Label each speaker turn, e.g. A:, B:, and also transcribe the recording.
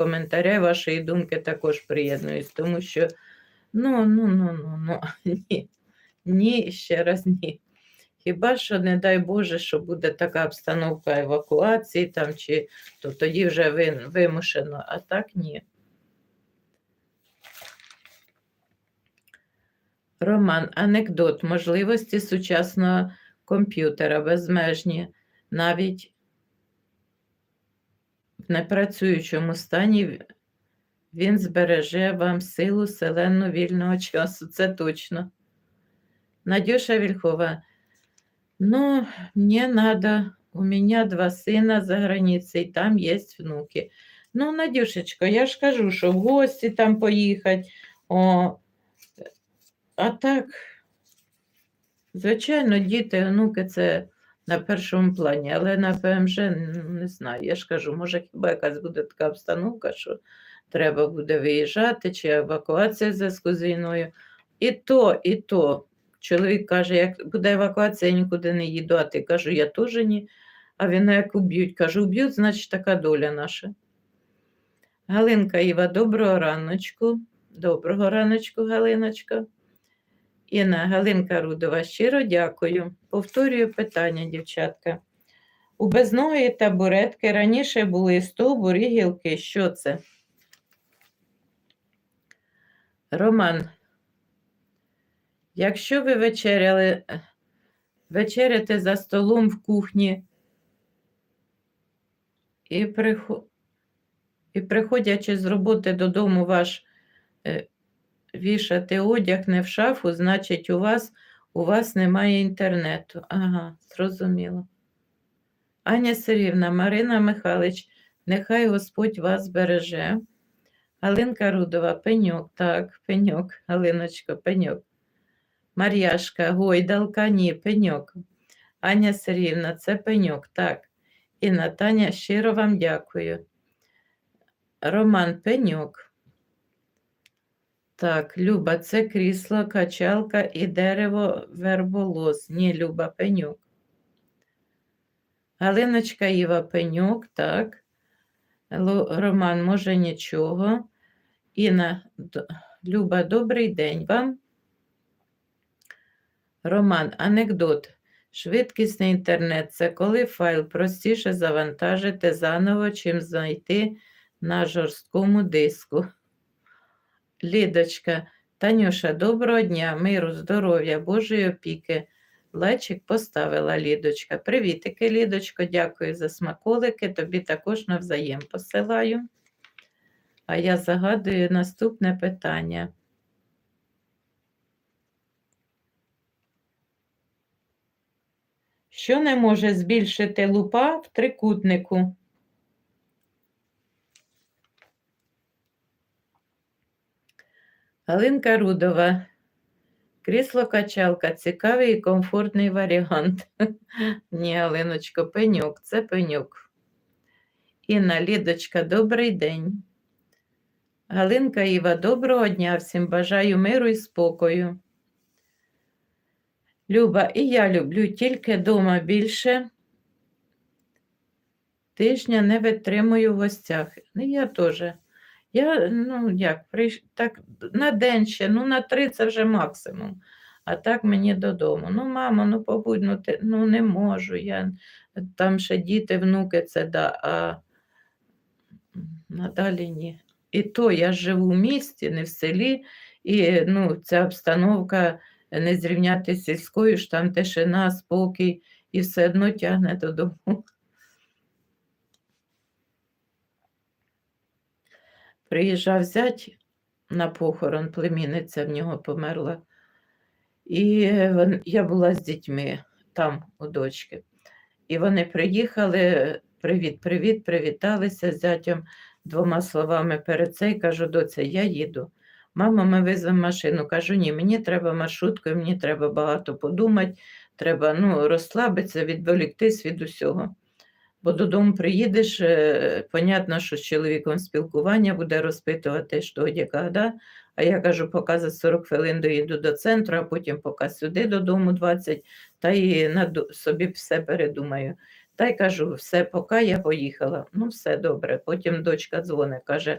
A: коментаря, вашої думки також приєднуюсь, тому що ну, ну, ну, ну, ну, ні, ні, ще раз ні. Хіба що, не дай Боже, що буде така обстановка евакуації там, чи то тоді вже вимушено, а так ні. Роман, анекдот, можливості сучасного комп'ютера безмежні, навіть в непрацюючому стані він збереже вам силу селену вільного часу. Це точно. Надюша Вільхова. Ну, мне надо, у меня два сына за границей, там есть внуки. Ну, Надюшечка, я ж кажу, що в гості там поїхати. О, а так, звичайно, діти, онуки це на першому плані, але на ПМЖ не знаю. Я ж кажу, може, хіба якась буде така обстановка, що треба буде виїжджати, чи евакуація в зв'язку з війною. І то, і то. Чоловік каже, як буде евакуація, я нікуди не їду, а ти кажу, я теж ні. А він «Ну, як уб'ють. Кажу, уб'ють, значить така доля наша. Галинка Іва, доброго раночку. Доброго раночку, Галиночка. Інна Галинка Рудова, щиро дякую. Повторюю питання, дівчатка. У безногої табуретки раніше були стовбур і гілки. Що це? Роман. Якщо ви вечеряли, вечеряте за столом в кухні і, прихо- і приходячи з роботи додому ваш е, вішати одяг не в шафу, значить, у вас, у вас немає інтернету. Ага, зрозуміло. Аня Сергіївна, Марина Михайлович, нехай Господь вас береже. Галинка Рудова, пеньок, так, пеньок, Галиночко, пеньок. Мар'яшка, гойдалка, ні, пеньок. Аня Сергіївна, це пеньок, так. І Натаня, щиро вам дякую. Роман Пеньок. Так, Люба, це крісло, качалка і дерево верболоз. Ні, Люба, пеньок. Галиночка Іва Пеньок, так. Роман, може нічого. Інна, Люба, добрий день вам. Роман, анекдот. Швидкісний інтернет це коли файл простіше завантажити заново, чим знайти на жорсткому диску. Лідочка, Танюша, доброго дня, миру, здоров'я, Божої опіки. Лечик поставила Лідочка. Привітики, Лідочко, дякую за смаколики. Тобі також навзаєм посилаю. А я загадую наступне питання. Що не може збільшити лупа в трикутнику? Галинка Рудова. Крісло-качалка цікавий і комфортний варіант. Ні, Галиночко, пеньок, це пеньок. Інна Лідочка, добрий день. Галинка Іва, доброго дня всім. Бажаю миру і спокою. Люба, і я люблю тільки дома більше. Тижня не витримую в гостях. Ну, я теж. Я, ну, як, прийш... так, на день ще, ну, на три це вже максимум. А так мені додому. Ну, мамо, ну побудь, ну, ти, ну не можу. Я... Там ще діти, внуки, це да, а надалі ні. І то я живу в місті, не в селі, і ну, ця обстановка не зрівняти з сільською, ж там тишина, спокій, і все одно тягне додому. Приїжджав зять на похорон, племінниця в нього померла. І я була з дітьми там у дочки. І вони приїхали, привіт, привіт, привіталися з зятем двома словами перед цей. Кажу, доця, я їду. Мамо, ми веземо машину. Кажу, ні, мені треба маршруткою, мені треба багато подумати, треба ну, розслабитися, відволіктись від усього. Бо додому приїдеш, е, понятно, що з чоловіком спілкування буде розпитувати, що яка когда. А я кажу, поки за 40 хвилин доїду до центру, а потім поки сюди додому 20, та й собі все передумаю. Та й кажу, все, поки я поїхала. Ну, все добре. Потім дочка дзвонить, каже: